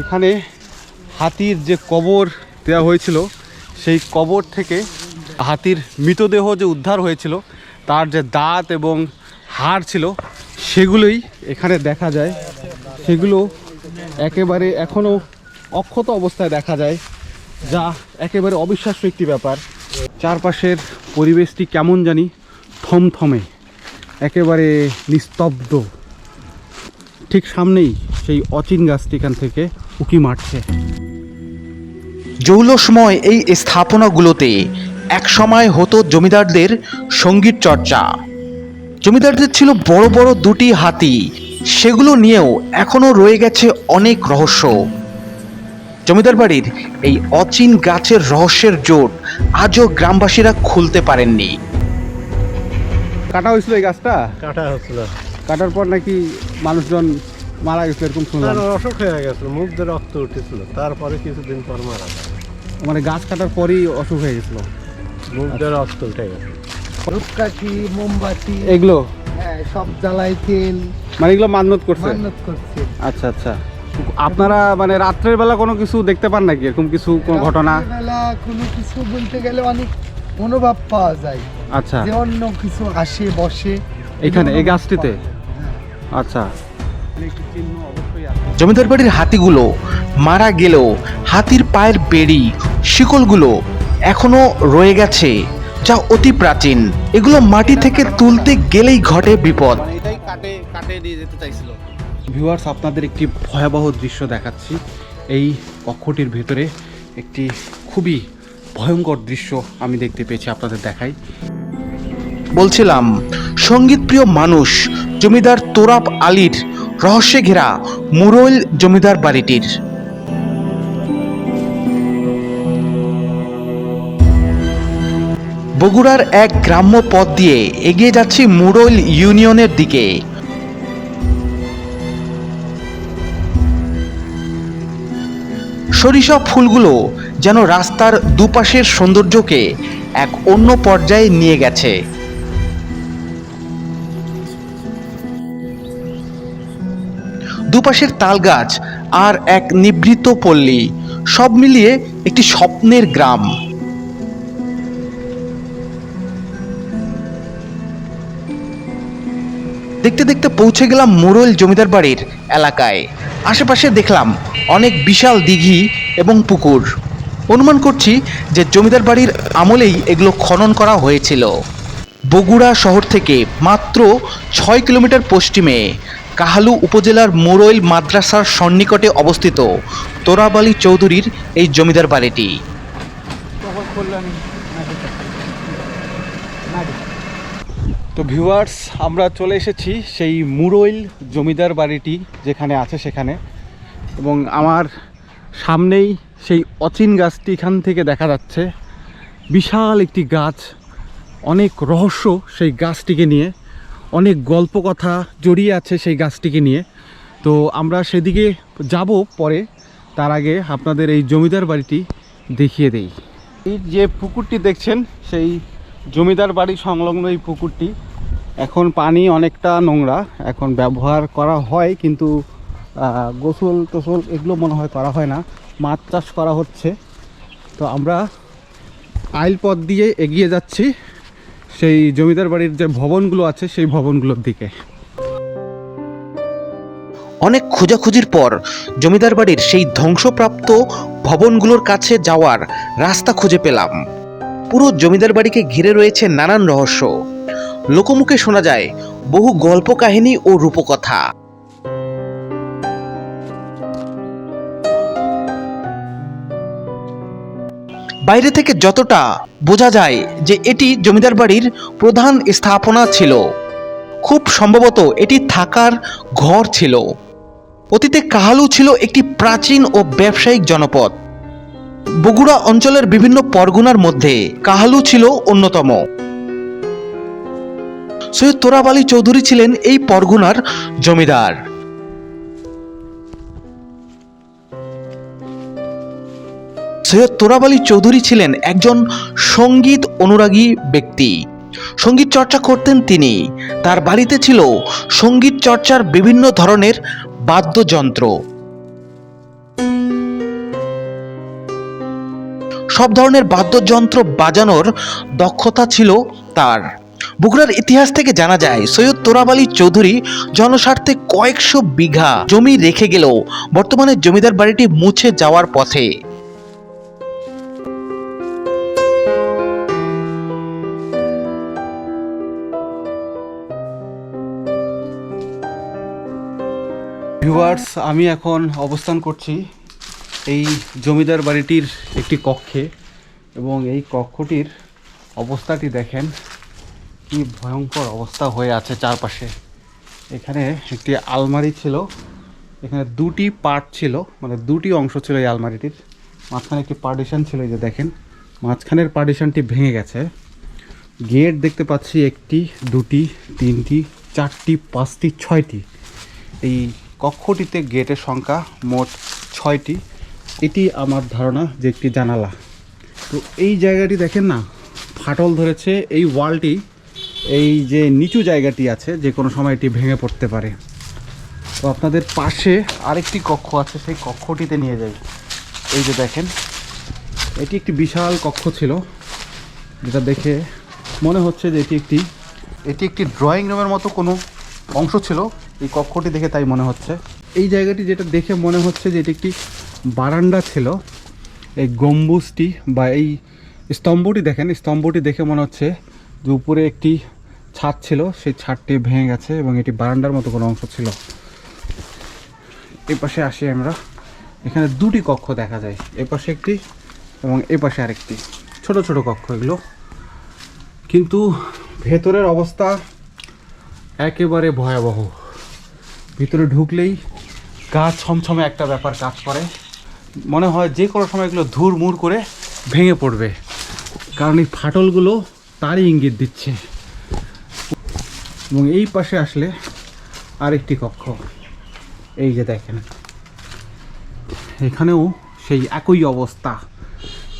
এখানে হাতির যে কবর দেওয়া হয়েছিল, সেই কবর থেকে হাতির মৃতদেহ যে উদ্ধার হয়েছিল, তার যে দাঁত এবং হাড় ছিল, সেগুলোই এখানে দেখা যায়। সেগুলো একেবারে এখনও অক্ষত অবস্থায় দেখা যায়, যা একেবারে অবিশ্বাস্য একটি ব্যাপার। চারপাশের পরিবেশটি কেমন জানি থমথমে, একেবারে নিস্তব্ধ। ঠিক সামনেই সেই অচিন গাছটি এখান থেকে উকি মারছে। জৌলসময় এই স্থাপনাগুলোতে একসময় হতো জমিদারদের সংগীত চর্চা। জমিদারদের ছিল বড় বড় দুটি হাতি। সেগুলো নিয়েও এখনও রয়ে গেছে অনেক রহস্য। জমিদার বাড়ির এই অচিন গাছের রহস্যের জোট আজও গ্রামবাসীরা খুলতে পারেননি। কাটা হয়েছিল এই গাছটা? কাটা হচ্ছিল কাটার পর নাকি মানুষজন মারা গেছিল এরকম শুনলাম। তার অসুখ হয়ে গেছিল মুখ দিয়ে রক্ত উঠেছিল। তারপরে কিছুদিন পর মারা যায় মানে গাছ কাটার পরেই অসুখ হয়ে গেছিল। মুখ দিয়ে রক্ত উঠে গেছে। ধূপকাঠি মোমবাতি এগুলো? হ্যাঁ সব জ্বালাই তেল। মানে এগুলো মান্যত করছে? মান্নত করছে। আচ্ছা আচ্ছা। আপনারা মানে রাত্রের বেলা কোনো কিছু দেখতে পান নাকি? এরকম কিছু কোনো ঘটনা? কোনো কিছু বলতে গেলে অনেক মনোভাব পাওয়া যায়। আচ্ছা। যে অন্য কিছু আসে বসে। এখানে এই গাছটিতে? হ্যাঁ। আচ্ছা। জমিদার বাড়ির হাতিগুলো মারা গেলেও হাতির পায়ের বেড়ি শিকলগুলো এখনও রয়ে গেছে যা অতি প্রাচীন। এগুলো মাটি থেকে তুলতে গেলেই ঘটে বিপদ। এটাই কাটে কাটে নিয়ে যেতে চাইছিল ভিউয়ার্স আপনাদের একটি ভয়াবহ দৃশ্য দেখাচ্ছি। এই কক্ষটির ভেতরে একটি খুবই ভয়ঙ্কর দৃশ্য আমি দেখতে পেয়েছি আপনাদের দেখাই। বলছিলাম সঙ্গীতপ্রিয় মানুষ জমিদার তোরাব আলীর রহস্যে ঘেরা মুরৈল জমিদার বাড়িটির। বগুড়ার এক গ্রাম্য পথ দিয়ে এগিয়ে যাচ্ছি মুরৈল ইউনিয়নের দিকে। সরিষা ফুলগুলো যেন রাস্তার দুপাশের সৌন্দর্যকে এক অন্য পর্যায়ে নিয়ে গেছে। দুপাশের তাল গাছ আর এক নিভৃত পল্লী, সব মিলিয়ে একটি স্বপ্নের গ্রাম। দেখতে দেখতে পৌঁছে গেলাম মোরল জমিদার বাড়ির এলাকায়। আশেপাশে দেখলাম অনেক বিশাল দিঘি এবং পুকুর। অনুমান করছি যে জমিদার বাড়ির আমলেই এগুলো খনন করা হয়েছিল। বগুড়া শহর থেকে মাত্র ছয় কিলোমিটার পশ্চিমে কাহালু উপজেলার মোরৈল মাদ্রাসার সন্নিকটে অবস্থিত। তোরাব আলী চৌধুরীর এই জমিদার বাড়িটি। তো ভিউয়ার্স আমরা চলে এসেছি সেই মুরৈল জমিদার বাড়িটি যেখানে আছে সেখানে। এবং আমার সামনেই সেই অচিন গাছটি এখান থেকে দেখা যাচ্ছে। বিশাল একটি গাছ। অনেক রহস্য সেই গাছটিকে নিয়ে। অনেক গল্প কথা জড়িয়ে আছে সেই গাছটিকে নিয়ে। তো আমরা সেদিকে যাব পরে, তার আগে আপনাদের এই জমিদার বাড়িটি দেখিয়ে দেই। এই যে পুকুরটি দেখছেন, সেই জমিদার বাড়ি সংলগ্ন এই পুকুরটি। এখন পানি অনেকটা নোংরা, এখন ব্যবহার করা হয় কিন্তু গোসল টোসল এগুলো মনে হয় করা হয় না, মাছ চাষ করা হচ্ছে। তো আমরা আইল পথ দিয়ে এগিয়ে যাচ্ছি। সেই জমিদার বাড়ির যে ভবনগুলো আছে, সেই ভবনগুলোর দিকে। অনেক খোঁজাখুঁজির পর জমিদার বাড়ির সেই ধ্বংসপ্রাপ্ত ভবনগুলোর কাছে যাওয়ার রাস্তা খুঁজে পেলাম। পুরো জমিদার বাড়িকে ঘিরে রয়েছে নানান রহস্য। লোকমুখে শোনা যায় বহু গল্প কাহিনী ও রূপকথা। বাইরে থেকে যতটা বোঝা যায় যে এটি জমিদার বাড়ির প্রধান স্থাপনা ছিল, খুব সম্ভবত এটি থাকার ঘর ছিল। অতীতে কাহালু ছিল একটি প্রাচীন ও ব্যবসায়িক জনপদ। বগুড়া অঞ্চলের বিভিন্ন পরগনার মধ্যে কাহালু ছিল অন্যতম। সৈয়দ তোরাব আলী চৌধুরী ছিলেন এই পরগনার জমিদার। সৈয়দ তোরাব আলী চৌধুরী ছিলেন একজন সংগীত অনুরাগী ব্যক্তি। সংগীত চর্চা করতেন তিনি। তার বাড়িতে ছিল সংগীত চর্চার বিভিন্ন ধরনের বাদ্যযন্ত্র। সব ধরনের বাদ্যযন্ত্র বাজানোর দক্ষতা ছিল তার। বগুড়ার ইতিহাস থেকে জানা যায়, সৈয়দ তোরাব আলী চৌধুরী জনস্বার্থে কয়েকশো বিঘা জমি রেখে গেলেও বর্তমানে জমিদার বাড়িটি মুছে যাওয়ার পথে। ভিউয়ার্স আমি এখন অবস্থান করছি এই জমিদার বাড়িটির একটি কক্ষে এবং এই কক্ষটির অবস্থাটি দেখেন। কি ভয়ঙ্কর অবস্থা হয়ে আছে চারপাশে। এখানে একটি আলমারি ছিল, এখানে দুটি পার্ট ছিল মানে দুটি অংশ ছিল এই আলমারিটির। মাঝখানে একটি পার্টিশন ছিল যে দেখেন, মাঝখানের পার্টিশনটি ভেঙে গেছে। গেট দেখতে পাচ্ছি একটি, দুটি, তিনটি, চারটি, পাঁচটি, ছয়টি। এই কক্ষটিতে গেটের সংখ্যা মোট ছয়টি। এটি আমার ধারণা যে একটি জানালা। তো এই জায়গাটি দেখেন না, ফাটল ধরেছে। এই ওয়ালটি, এই যে নিচু জায়গাটি আছে, যে কোনো সময় এটি ভেঙে পড়তে পারে। তো আপনাদের পাশে আরেকটি কক্ষ আছে, সেই কক্ষটিতে নিয়ে যাই। এই যে দেখেন, এটি একটি বিশাল কক্ষ ছিল, যেটা দেখে মনে হচ্ছে যে এটি একটি এটি একটি ড্রয়িং রুমের মতো কোনো অংশ ছিল। এই কক্ষটি দেখে তাই মনে হচ্ছে। এই জায়গাটি যেটা দেখে মনে হচ্ছে যে এটি একটি বারান্দা ছিল, এই গম্বুজটি বা এই স্তম্ভটি দেখেন স্তম্ভটি দেখে মনে হচ্ছে যে উপরে একটি ছাদ ছিল, সেই ছাদটি ভেঙে গেছে এবং এটি বারান্দার মতো কোনো অংশ ছিল। এ পাশে আসি আমরা, এখানে দুটি কক্ষ দেখা যায়, এ পাশে একটি এবং এ পাশে আরেকটি। ছোট ছোট কক্ষ এগুলো। কিন্তু ভেতরের অবস্থা একেবারে ভয়াবহ। ভিতরে ঢুকলেই গা ছমছমে একটা ব্যাপার কাজ করে। মনে হয় যে কোনো সময় এগুলো ধুর মুর করে ভেঙে পড়বে। কারণ এই ফাটলগুলো তারই ইঙ্গিত দিচ্ছে। এবং এই পাশে আসলে আরেকটি কক্ষ। এই যে দেখেন। এখানেও সেই একই অবস্থা।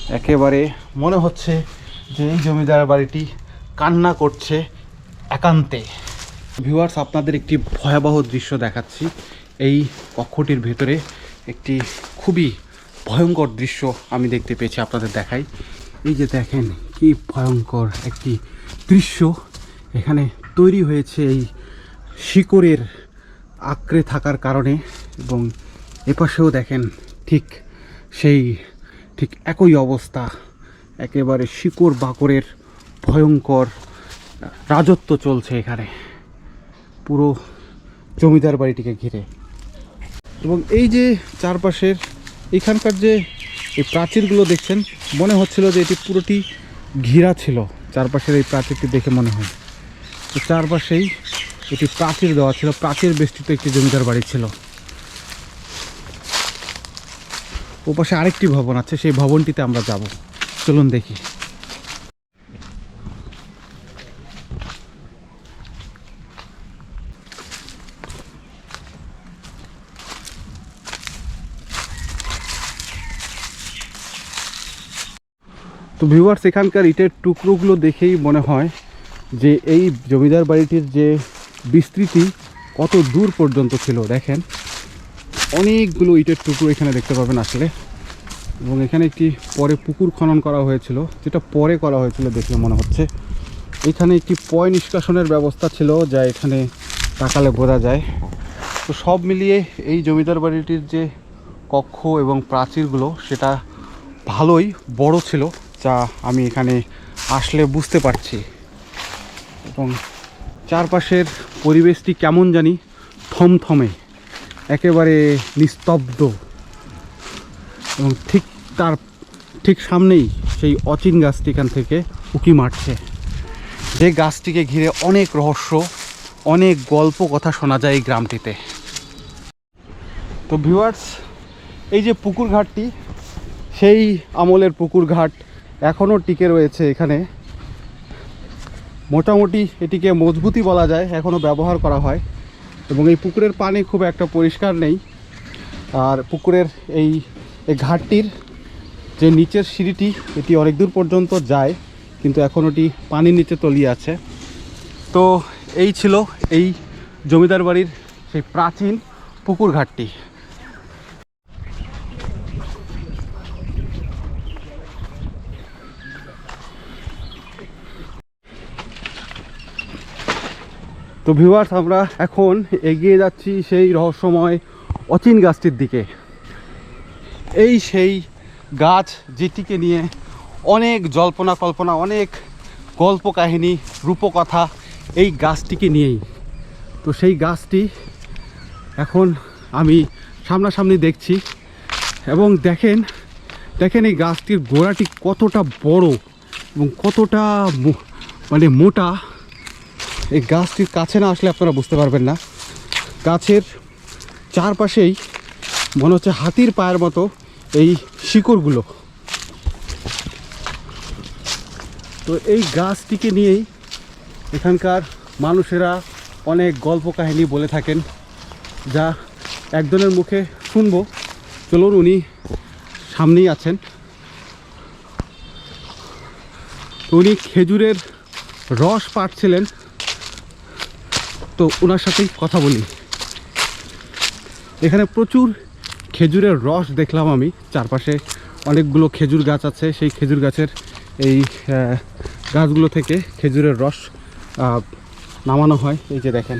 একেবারে মনে হচ্ছে যে এই জমিদার বাড়িটি কান্না করছে একান্তে। ভিউয়ার্স আপনাদের একটি ভয়াবহ দৃশ্য দেখাচ্ছি। এই কক্ষটির ভেতরে একটি খুবই ভয়ঙ্কর দৃশ্য আমি দেখতে পেয়েছি, আপনাদের দেখাই। এই যে দেখেন, কি ভয়ঙ্কর একটি দৃশ্য। এখানে তৈরি হয়েছে এই শিকড়ের আঁকড়ে থাকার কারণে এবং এপাশেও দেখেন ঠিক সেই, ঠিক একই অবস্থা। একেবারে শিকড় বাকড়ের ভয়ঙ্কর রাজত্ব চলছে এখানে। পুরো জমিদার বাড়িটিকে ঘিরে। এবং এই যে চারপাশের এখানকার যে এই প্রাচীরগুলো দেখছেন, মনে হচ্ছিল যে এটি পুরোটি ঘিরা ছিল, চারপাশের এই প্রাচীরটি দেখে মনে হয়। তো চারপাশেই এটি প্রাচীর দেওয়া ছিল, প্রাচীর বেষ্টিত একটি জমিদার বাড়ি ছিল। ওপাশে আরেকটি ভবন আছে, সেই ভবনটিতে আমরা যাব। চলুন দেখি। তো ভিউয়ার্স এখানকার ইটের টুকরোগুলো দেখেই মনে হয় যে এই জমিদার বাড়িটির যে বিস্তৃতি কত দূর পর্যন্ত ছিল, দেখেন। অনেকগুলো ইটের টুকরো এখানে দেখতে পাবেন আসলে। এবং এখানে একটি পরে পুকুর খনন করা হয়েছিল, যেটা পরে করা হয়েছিল দেখলে মনে হচ্ছে। এখানে একটি পয় নিষ্কাশনের ব্যবস্থা ছিল, যা এখানে তাকালে বোঝা যায়। তো সব মিলিয়ে এই জমিদার বাড়িটির যে কক্ষ এবং প্রাচীরগুলো, সেটা ভালোই বড় ছিল। যা আমি এখানে আসলে বুঝতে পারছি। এবং চারপাশের পরিবেশটি কেমন জানি থমথমে, একেবারে নিস্তব্ধ। এবং ঠিক তার, ঠিক সামনেই সেই অচিন গাছটি এখান থেকে উকি মারছে। যে গাছটিকে ঘিরে অনেক রহস্য, অনেক গল্প কথা শোনা যায় এই গ্রামটিতে। তো ভিউয়ার্স এই যে পুকুর ঘাটটি, সেই আমলের পুকুর ঘাট এখনও টিকে রয়েছে এখানে। মোটামুটি এটিকে মজবুতি বলা যায়, এখনও ব্যবহার করা হয়। এবং এই পুকুরের পানি খুব একটা পরিষ্কার নেই। আর পুকুরের এই ঘাটটির যে নিচের সিঁড়িটি, এটি অনেক দূর পর্যন্ত যায়, কিন্তু এখন ওটি পানির নিচে তলিয়ে আছে। তো এই ছিল এই জমিদার বাড়ির সেই প্রাচীন পুকুর ঘাটটি। তো ভিউয়ার্স আমরা এখন এগিয়ে যাচ্ছি সেই রহস্যময় অচিন গাছটির দিকে। এই সেই গাছ যেটিকে নিয়ে অনেক জল্পনা কল্পনা, অনেক গল্প কাহিনী রূপকথা এই গাছটিকে নিয়েই। তো সেই গাছটি এখন আমি সামনাসামনি দেখছি এবং দেখেন দেখেন এই গাছটির গোড়াটি কতটা বড় এবং কতটা মানে মোটা। এই গাছটির কাছে না আসলে আপনারা বুঝতে পারবেন না। গাছের চারপাশেই মনে হচ্ছে হাতির পায়ের মতো এই শিকড়গুলো। তো এই গাছটিকে নিয়েই এখানকার মানুষেরা অনেক গল্প কাহিনী বলে থাকেন, যা একজনের মুখে শুনব। চলুন উনি সামনেই আছেন। উনি খেজুরের রস পাড়ছিলেন। তো ওনার সাথেই কথা বলি। এখানে প্রচুর খেজুরের রস দেখলাম আমি। চারপাশে অনেকগুলো খেজুর গাছ আছে। সেই খেজুর গাছের এই গাছগুলো থেকে খেজুরের রস নামানো হয়। এই যে দেখেন,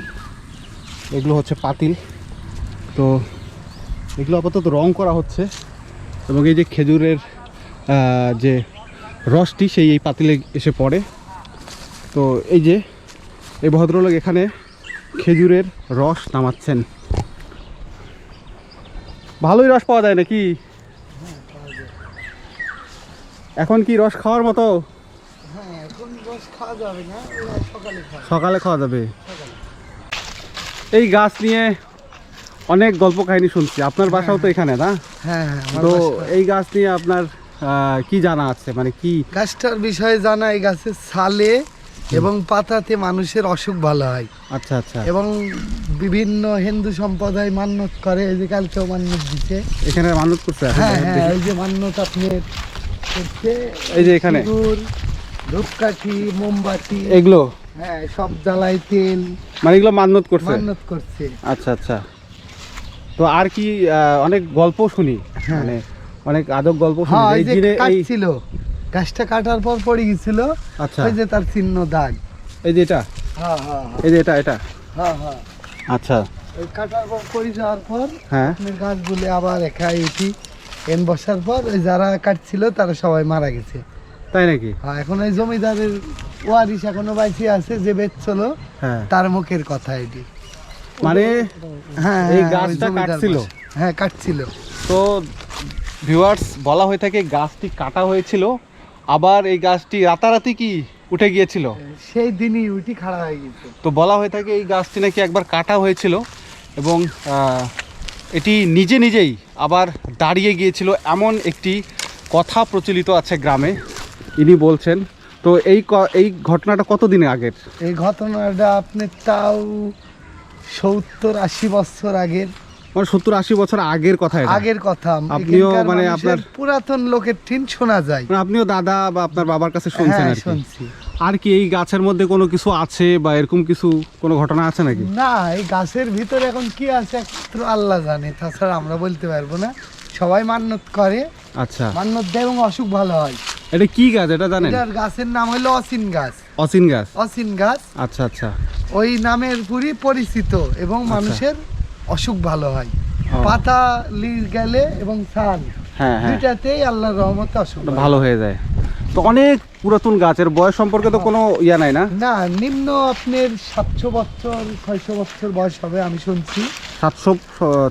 এগুলো হচ্ছে পাতিল। তো এগুলো আপাতত রং করা হচ্ছে এবং এই যে খেজুরের যে রসটি সেই এই পাতিলে এসে পড়ে। তো এই যে, এই ভদ্রলোক এখানে খেজুরের রস নামাচ্ছেন। ভালোই রস পাওয়া যায় নাকি? এখন কি রস খাওয়ার মতো? হ্যাঁ সকালে খাওয়া যাবে। এই গাছ নিয়ে অনেক গল্প কাহিনী শুনছি। আপনার বাসাও তো এখানে না? হ্যাঁ হ্যাঁ তো এই গাছ নিয়ে আপনার কি জানা আছে? মানে কি গাছটার বিষয়ে জানা এই গাছের ছালে এবং পাতাতে মানুষের অসুখ ভালো হয়। আচ্ছা আচ্ছা। এবং বিভিন্ন হিন্দু সম্প্রদায় মান্যত করে এই যে কালকেও মান্যত দিচ্ছে এখানে মানুষ করছে হ্যাঁ হ্যাঁ এই যে মান্যত আপনার করছে এই যে এখানে। ধূপকাঠি মোমবাতি এগুলো? হ্যাঁ সব জ্বালাই তেল। মানে এগুলো মান্যত করছে? মান্যত করছে। আচ্ছা আচ্ছা। তো আর কি অনেক গল্প শুনি। হ্যাঁ। মানে অনেক আদব গল্প শুনি। হ্যাঁ এই এই এই গাছটা কাটার পর পড়ে গেছিল। আচ্ছা। ওই যে তার চিহ্ন দাগ। এই যে এটা? হ্যাঁ হ্যাঁ এই যে এটা এটা? হ্যাঁ হ্যাঁ। আচ্ছা। ওই কাটার পর পড়ে যাওয়ার পর হ্যাঁ। গাছগুলো আবার একাই এন বসার পর ওই যারা কাটছিল তারা সবাই মারা গেছে। তাই নাকি? হ্যাঁ এখন ওই জমিদারের ওয়ারিশ এখনও বাইসে আছে যে বেচছিল হ্যাঁ। তার মুখের কথা এটি। মানে হ্যাঁ এই হ্যাঁ, গাছটা কাটছিল? হ্যাঁ কাটছিল। তো ভিউয়ার্স বলা হয়ে থাকে গাছটি কাটা হয়েছিল আবার এই গাছটি রাতারাতি কি উঠে গিয়েছিল? সেই দিনই উঠি খাড়া হয়ে গেছে তো বলা হয়ে থাকে এই গাছটি নাকি একবার কাটা হয়েছিল এবং এটি নিজে নিজেই আবার দাঁড়িয়ে গিয়েছিল এমন একটি কথা প্রচলিত আছে গ্রামে। ইনি বলছেন তো এই এই ঘটনাটা কতদিন আগের? এই ঘটনাটা আপনি তাও সত্তর আশি বছর আগের মানে সত্তর আশি বছর আগের কথা আগের কথা। আপনিও মানে আপনার- পুরাতন লোকের ঠিন শোনা যায়। মানে আপনিও দাদা বা আপনার বাবার কাছে শুনছেন হ্যাঁ আর কি। শুনছি। আর কি এই গাছের মধ্যে কোনো কিছু আছে বা এরকম কিছু কোনো ঘটনা আছে নাকি? না এই গাছের ভিতরে এখন কি আছে একমাত্র আল্লাহ জানে তাছাড়া আমরা বলতে পারব না। সবাই মান্যত করে আচ্ছা। মান্যত দেয় এবং অসুখ ভালো হয়। এটা কি গাছ? এটা জানেন? গাছের নাম হলো অসিন গাছ। অসিন গাছ? অসিন গাছ। আচ্ছা আচ্ছা। ওই নামের পুরি পরিচিত এবং মানুষের অসুখ ভালো হয়। পাতা লি গেলে এবং ছাল হ্যাঁ হ্যাঁ। দুইটাতেই আল্লাহর রহমতে অসুখ ভালো হয়ে যায়। তো অনেক পুরাতন গাছের বয়স সম্পর্কে তো কোনো ইয়া নাই না? না নিম্ন আপনার সাতশো বছর ছয়শো বছর বয়স হবে আমি শুনছি। সাতশো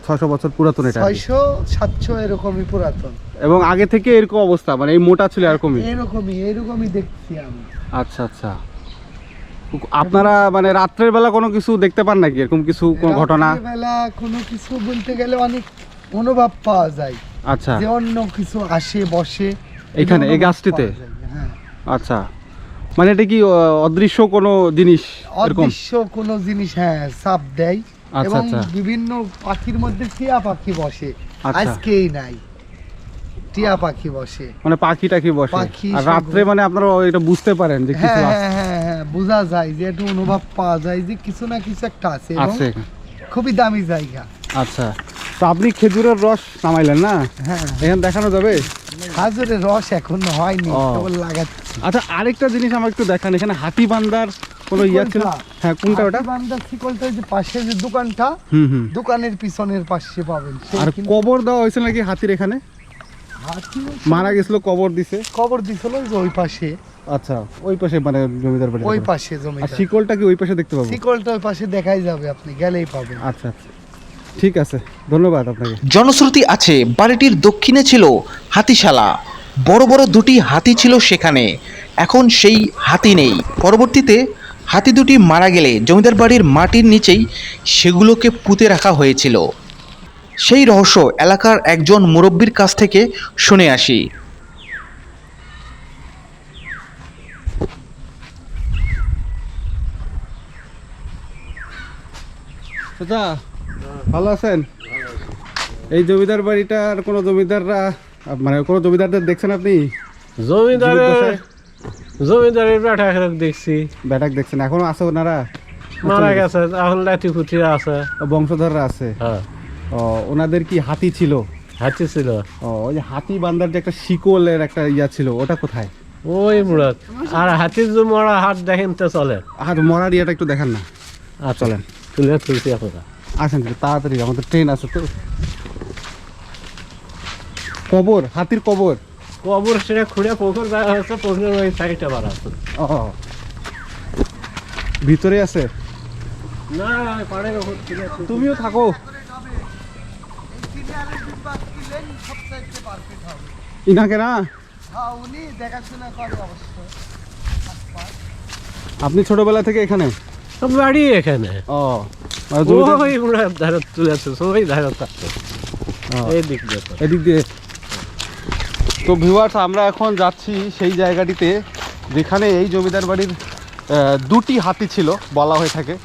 ছশো বছর পুরাতন এটা ছয়শো সাতশো এরকমই পুরাতন। এবং আগে থেকে এরকম অবস্থা মানে এই মোটা ছিল এরকমই? এরকমই এরকমই দেখছি আমি। আচ্ছা আচ্ছা। আপনারা মানে রাত্রের বেলা কোনো কিছু দেখতে পান নাকি? এরকম কিছু কোনো ঘটনা? বেলা কোনো কিছু বলতে গেলে অনেক অনুভব পাওয়া যায়। আচ্ছা। যে অন্য কিছু আসে বসে এইখানে, এই গাছটিতে? হ্যাঁ। আচ্ছা। মানে এটা কি অদৃশ্য কোনো জিনিস? অদৃশ্য কোনো জিনিস হ্যাঁ চাপ দেয়। আচ্ছা, এবং আচ্ছা। বিভিন্ন পাখির মধ্যে টিয়া পাখি বসে। আচ্ছা। আজকেই নাই। টিয়া পাখি বসে। মানে পাখি টাখি বসে। আর রাত্রে মানে আপনারা এটা বুঝতে পারেন যে কিছু হ্যাঁ হ্যাঁ হ্যাঁ বোঝা যায় যে একটু অনুভব পাওয়া যায় যে কিছু না কিছু একটা আছে আছে খুবই দামি জায়গা। আচ্ছা। তো আপনি খেজুরের রস নামাইলেন না? হ্যাঁ। এখানে দেখানো যাবে? হাজরের রস এখনও হয়নি কেবল লাগাচ্ছি। আচ্ছা আরেকটা জিনিস আমার একটু দেখান এখানে হাতি বান্দার কোনো ইয়া ছিল হ্যাঁ কোনটা ওটা? হাতিবান্ধা শিকলটা যে পাশে যে দোকানটা হুম হুম। দোকানের পিছনের পাশে পাবেন আর কবর দেওয়া হয়েছিল নাকি হাতির এখানে? হাতি মারা গেছিল কবর দিছে। কবর দিছিল ওই পাশে। আচ্ছা ওই পাশে মানে জমিদার বাড়ি ওই পাশে জমি আর শিকলটা কি ওই পাশে দেখতে পাবো? শিকলটা ওই পাশে দেখাই যাবে আপনি গেলেই পাবেন। আচ্ছা আচ্ছা। ঠিক আছে ধন্যবাদ আপনাকে। জনশ্রুতি আছে বাড়িটির দক্ষিণে ছিল হাতিশালা। বড় বড় দুটি হাতি ছিল সেখানে। এখন সেই হাতি নেই। পরবর্তীতে হাতি দুটি মারা গেলে জমিদার বাড়ির মাটির নিচেই সেগুলোকে পুঁতে রাখা হয়েছিল। সেই রহস্য এলাকার একজন মুরব্বীর কাছ থেকে শুনে আসি। চাচা ভালো আছেন? এই জমিদার বাড়িটার কোনো জমিদাররা মানে কোনো জমিদারদের দেখছেন আপনি? জমিদারের জমিদারের দেখছি। দেখছেন এখনও আছে ওনারা? মারা গেছে এখন লাঠি আছে। বংশধররা আছে? হ্যাঁ। ও ওনাদের কি হাতি ছিল? হাতি ছিল। ও ওই হাতি বান্দার যে একটা শিকলের একটা ইয়া ছিল ওটা কোথায়? ওই মুড়াত আর হাতির যে মরা হাত দেখেন তো চলে। আর মরার ইয়াটা একটু দেখান না। আর চলেন। তুলে তুলছি আপনারা। আসেন তাড়াতাড়ি আমাদের ট্রেন আছে তো। কবর হাতির কবর। কবর সেটা খুঁড়ে পুকুর দেওয়া হয়েছে পুকুরের ওই সাইডটা বাড়া আছে। ও ভিতরে আছে? না পাড়ের ওপর তুমিও থাকো। ইনাকে না? হ্যাঁ আপনি ছোটবেলা থেকে এখানে? বাড়ি এখানে। ও মানে জমিদার- ওই মুড়ার ধারে তুলেছে সবাই ধারে থাকছে এই দিক দিয়ে তো। এদিক দিয়ে। তো ভিউয়ার্স আমরা এখন যাচ্ছি সেই জায়গাটিতে যেখানে এই জমিদার বাড়ির দুটি হাতি ছিল বলা হয়ে থাকে।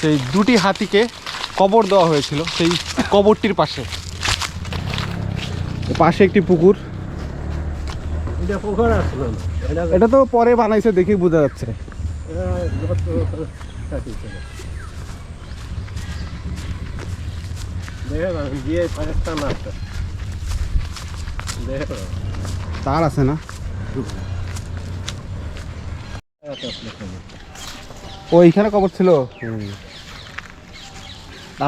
সেই দুটি হাতিকে কবর দেওয়া হয়েছিল সেই কবরটির পাশে। পাশে একটি পুকুর। এটা তো পরে বানাইছে দেখেই বোঝা যাচ্ছে। কাটিয়েছিল। দেখে না, গিয়ে পাঁচটা না আছে। দেখে তার আছে না? একটা আসলো খালি। ও এইখানে কবর ছিল?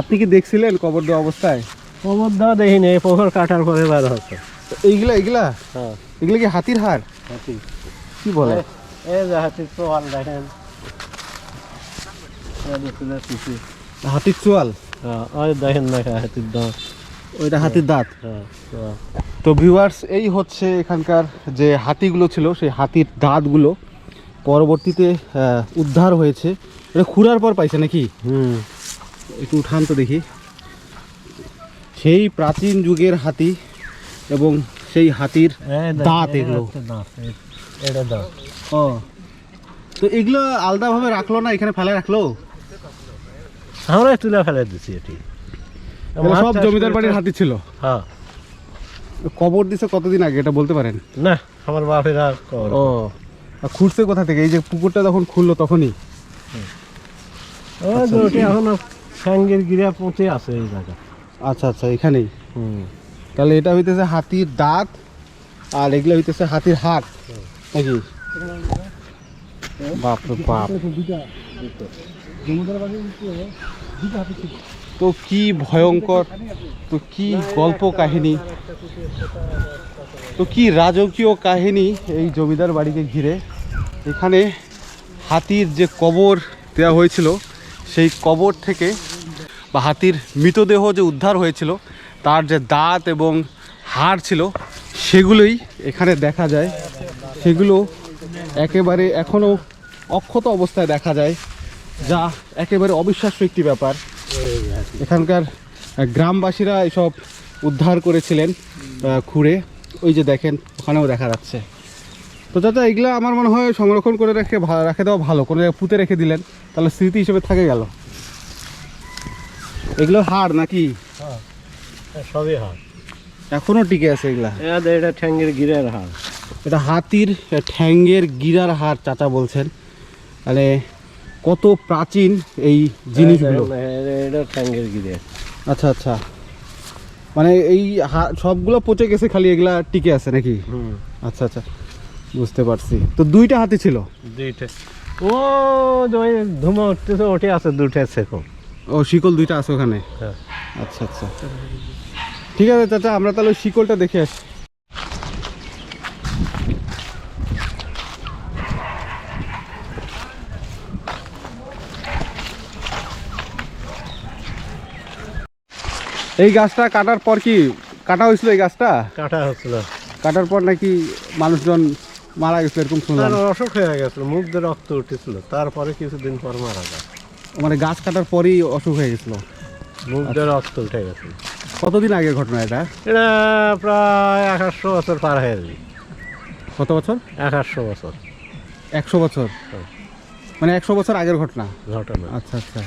আপনি কি দেখছিলেন কবর দেওয়া অবস্থায়? কবর দাও দেখিনি এই পুকুর কাটার পরে বার হচ্ছে। এইগুলা এইগুলা? হ্যাঁ। এগুলো কি হাতির হাড়? হাতি। কি বলে? এই যে হাতির তোয়াল দেখেন। হাতির চোয়াল? হ্যাঁ, ওই দেখেন দেখা হাতির দাম ওইটা হাতির দাঁত? হ্যাঁ। তো ভিউয়ার্স এই হচ্ছে এখানকার যে হাতিগুলো ছিল সেই হাতির দাঁতগুলো পরবর্তীতে উদ্ধার হয়েছে। এটা খুঁড়ার পর পাইছে নাকি? হুম। একটু উঠান তো দেখি। সেই প্রাচীন যুগের হাতি এবং সেই হাতির দাঁত এগুলো। দাঁত, দাঁত। ও। তো এগুলো আলাদাভাবে রাখল না? এখানে ফেলে রাখল? আমরা তুলে ফেলে দিছি এটি। সব জমিদার বাড়ির হাতি ছিল। হ্যাঁ। কবর দিছে কতদিন আগে এটা বলতে পারেন? না আমার বাপের আর কবর। ও খুঁড়ছে কোথা থেকে? এই যে পুকুরটা যখন খুললো তখনই? ওটি এখনও গিরা পচে আছে এই জায়গা আচ্ছা আচ্ছা এখানেই? তাহলে এটা হইতেছে হাতির দাঁত আর এগুলো হইতেছে হাতির হাট নাকি? বাপ। রে বাপ তো কি ভয়ঙ্কর, তো কি গল্প কাহিনী, তো কি রাজকীয় কাহিনী এই জমিদার বাড়িকে ঘিরে। এখানে হাতির যে কবর দেওয়া হয়েছিল, সেই কবর থেকে বা হাতির মৃতদেহ যে উদ্ধার হয়েছিল, তার যে দাঁত এবং হাড় ছিল, সেগুলোই এখানে দেখা যায়। সেগুলো একেবারে এখনও অক্ষত অবস্থায় দেখা যায়। যা একেবারে অবিশ্বাস্য একটি ব্যাপার। এখানকার গ্রামবাসীরা এসব উদ্ধার করেছিলেন খুঁড়ে। ওই যে দেখেন ওখানেও দেখা যাচ্ছে। তো চাচা এগুলো আমার মনে হয় সংরক্ষণ করে রেখে রেখে দেওয়া ভালো। কোনো জায়গায় পুঁতে রেখে দিলেন তাহলে স্মৃতি হিসেবে থেকে গেল। এগুলো হাড় নাকি? সবই হাত এখনও টিকে আছে এগুলা। এটা ঠ্যাঙ্গের গিরার হাত এটা হাতির ঠ্যাঙ্গের গিরার হাড় চাচা বলছেন। মানে কত প্রাচীন এই জিনিসগুলো? এটা ঠ্যাঙ্গের গিরে আচ্ছা আচ্ছা। মানে এই সবগুলো পচে গেছে খালি এগুলা টিকে আছে নাকি? আচ্ছা আচ্ছা। বুঝতে পারছি। তো দুইটা হাতি ছিল? দুইটা। ও ওই ধুমা উঠতেছে ওঠে আছে সেরকম ও শিকল দুইটা আছে ওখানে? হ্যাঁ। আচ্ছা আচ্ছা। ঠিক আছে চাচা আমরা তাহলে শিকলটা দেখে আসি। এই গাছটা কাটার পর কি কাটা হয়েছিল এই গাছটা? কাটা হচ্ছিল কাটার পর নাকি মানুষজন মারা গেছিল এরকম শুনলাম। অসুখ হয়ে গেছিল মুখ দিয়ে রক্ত উঠেছিল। তারপরে কিছুদিন পর মারা যায় মানে গাছ কাটার পরই অসুখ হয়ে গেছিল। মুখ দিয়ে রক্ত উঠে গেছিল কতদিন আগের ঘটনা এটা? এটা প্রায় একাশশো বছর পার হয়ে যাবে কত বছর? একাশশো বছর। একশো বছর। হ্যাঁ। মানে একশো বছর আগের ঘটনা? ঘটনা। আচ্ছা আচ্ছা।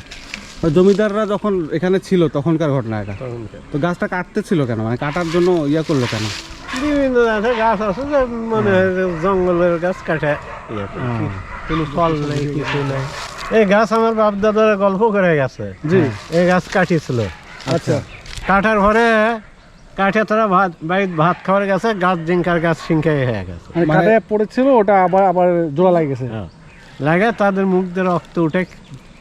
জমিদাররা যখন এখানে ছিল তখনকার ঘটনা এটা। তো গাছটা কাটতে ছিল কেন? মানে কাটার জন্য ইয়া করল কেন? বিভিন্ন গাছ আছে যে মনে হয়। জঙ্গলের গাছ কাটে। ও। কোনো ফল নেই কিছু নেই। এই গাছ আমার বাপ দাদার গল্প করে গেছে। জি। এই গাছ কাটিছিল। আচ্ছা। কাটার পরে কাঠে তারা ভাত বাড়িতে ভাত খাওয়ার গেছে গাছ জিঙ্কার গাছ সিঙ্কাই হয়ে গেছে। মানে কাটে পড়েছিল ওটা আবার আবার জোড়া লাগে গেছে হ্যাঁ। লাগে তাদের মুখ দিয়ে রক্ত উঠে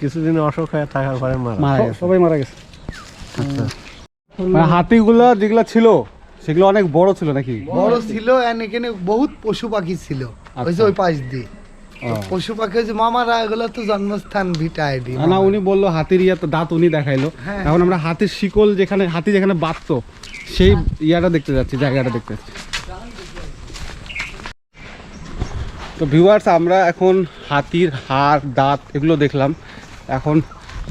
কিছুদিন অসুখ হয়ে থাকার পরে মারা মারা গেছে। সবাই মারা গেছে। আচ্ছা। মানে হাতিগুলো যেগুলো ছিল সেগুলো অনেক বড় ছিল নাকি? বড় ছিল এখানে বহুত পশু পাখি ছিল। ওই যে ওই পাশ দিয়ে। পশু পাখি যে মামারা এগুলো তো জন্মস্থান ভিটা আইডি না উনি বলল হাতির ইয়া তো দাঁত উনি দেখাইলো। হ্যাঁ। এখন আমরা হাতির শিকল যেখানে হাতি যেখানে বাঁধতো সেই ইয়াটা দেখতে যাচ্ছি জায়গাটা দেখতে যাচ্ছি। তো ভিউয়ার্স আমরা এখন হাতির হাড় দাঁত এগুলো দেখলাম। এখন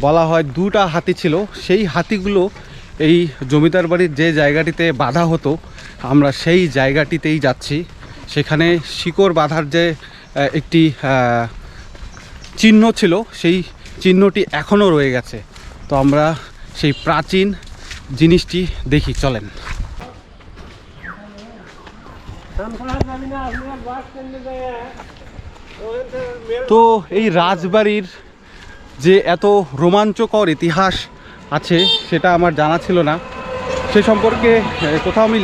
বলা হয় দুটা হাতি ছিল। সেই হাতিগুলো এই জমিদার বাড়ির যে জায়গাটিতে বাঁধা হতো, আমরা সেই জায়গাটিতেই যাচ্ছি। সেখানে শিকড় বাঁধার যে একটি চিহ্ন ছিল, সেই চিহ্নটি এখনও রয়ে গেছে। তো আমরা সেই প্রাচীন জিনিসটি দেখি, চলেন। তো এই রাজবাড়ির যে এত রোমাঞ্চকর ইতিহাস আছে, সেটা আমার জানা ছিল না। সে সম্পর্কে কোথাও আমি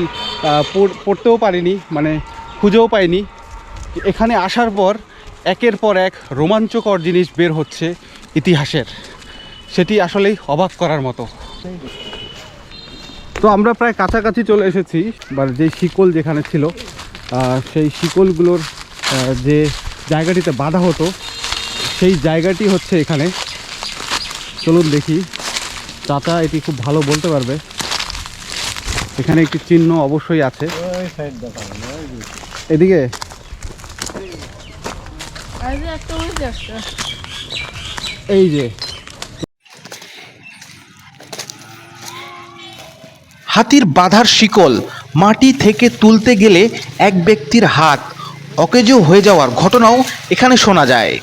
পড়তেও পারিনি মানে খুঁজেও পাইনি। এখানে আসার পর একের পর এক রোমাঞ্চকর জিনিস বের হচ্ছে ইতিহাসের। সেটি আসলেই অবাক করার মতো। তো আমরা প্রায় কাছাকাছি চলে এসেছি, বা যে শিকল যেখানে ছিল সেই শিকলগুলোর যে জায়গাটিতে বাঁধা হতো সেই জায়গাটি হচ্ছে এখানে। চলুন দেখি। চাচা এটি খুব ভালো বলতে পারবে। এখানে একটি চিহ্ন অবশ্যই আছে। এদিকে? এই যে। হাতির বাঁধার শিকল মাটি থেকে তুলতে গেলে এক ব্যক্তির হাত অকেজো হয়ে যাওয়ার ঘটনাও এখানে শোনা যায়।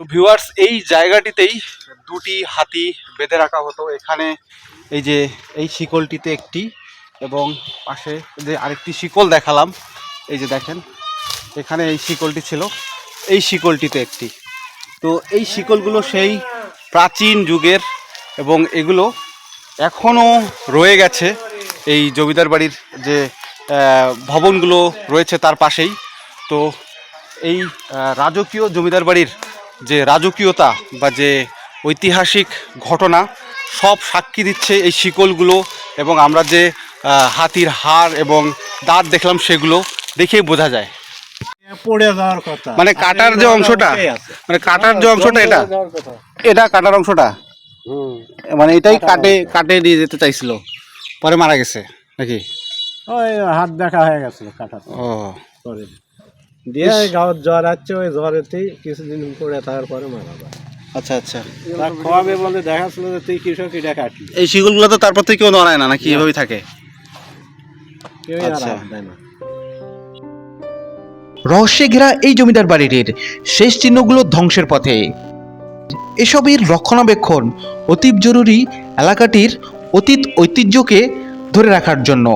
তো ভিউয়ার্স এই জায়গাটিতেই দুটি হাতি বেঁধে রাখা হতো। এখানে এই যে, এই শিকলটিতে একটি এবং পাশে যে আরেকটি শিকল দেখালাম, এই যে দেখেন, এখানে এই শিকলটি ছিল, এই শিকলটিতে একটি। তো এই শিকলগুলো সেই প্রাচীন যুগের এবং এগুলো এখনও রয়ে গেছে। এই জমিদার বাড়ির যে ভবনগুলো রয়েছে তার পাশেই। তো এই রাজকীয় জমিদার বাড়ির যে রাজকীয়তা বা যে ঐতিহাসিক ঘটনা সব সাক্ষী দিচ্ছে এই শিকলগুলো এবং আমরা যে হাতির হাড় এবং দাঁত দেখলাম সেগুলো দেখেই বোঝা যায়। পড়ে যাওয়ার কথা। মানে কাটার যে অংশটা মানে কাটার যে অংশটা এটা। এটা কাটার অংশটা? মানে এটাই কাটে কাটে নিয়ে যেতে চাইছিল পরে মারা গেছে নাকি? ওই হাত দেখা হয়ে গেছিল কাটা ও। দিয়ে গাঁৱত জ্বর আছে ওই জ্বরেতেই কিছুদিন পরে থাকার পরে মারা যায়। আচ্ছা আচ্ছা। বলে দেখাচ্ছিল যে তুই কৃষক এটা কাটলি এই শিকলগুলো তো তারপর থেকে কেউ নড়ায় না নাকি এভাবেই থাকে? আর আচ্ছা। দেয় না। রহস্যে ঘেরা এই জমিদার বাড়িটির শেষ চিহ্নগুলো ধ্বংসের পথে। এসবের রক্ষণাবেক্ষণ অতীব জরুরি এলাকাটির অতীত ঐতিহ্যকে ধরে রাখার জন্য।